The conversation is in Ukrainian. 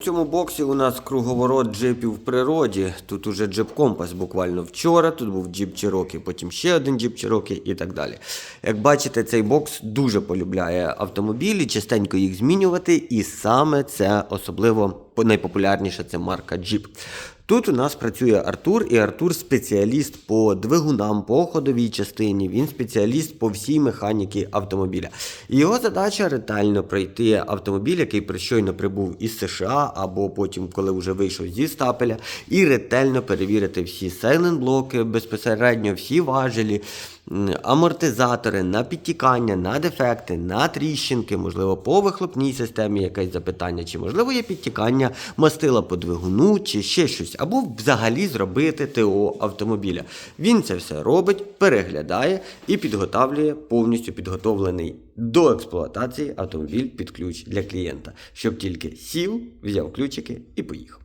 В цьому боксі у нас круговорот джипів в природі. Тут уже джип компас буквально вчора, тут був джип Чирокі, потім ще один джип Чирокі і так далі. Як бачите, цей бокс дуже полюбляє автомобілі, частенько їх змінювати, і саме це особливо по- найпопулярніше це марка Jeep. Тут у нас працює Артур, і Артур спеціаліст по двигунам, по ходовій частині. Він спеціаліст по всій механіці автомобіля. Його задача ретельно пройти автомобіль, який при- щойно прибув із США, або потім, коли вже вийшов зі стапеля, і ретельно перевірити всі сейлент-блоки, безпосередньо всі важелі, амортизатори на підтікання, на дефекти, на тріщинки, можливо, по вихлопній системі якесь запитання, чи можливо є підтікання мастила по двигуну, чи ще щось, або взагалі зробити ТО автомобіля. Він це все робить, переглядає і підготавлює повністю підготовлений до експлуатації автомобіль під ключ для клієнта, щоб тільки сів, взяв ключики і поїхав.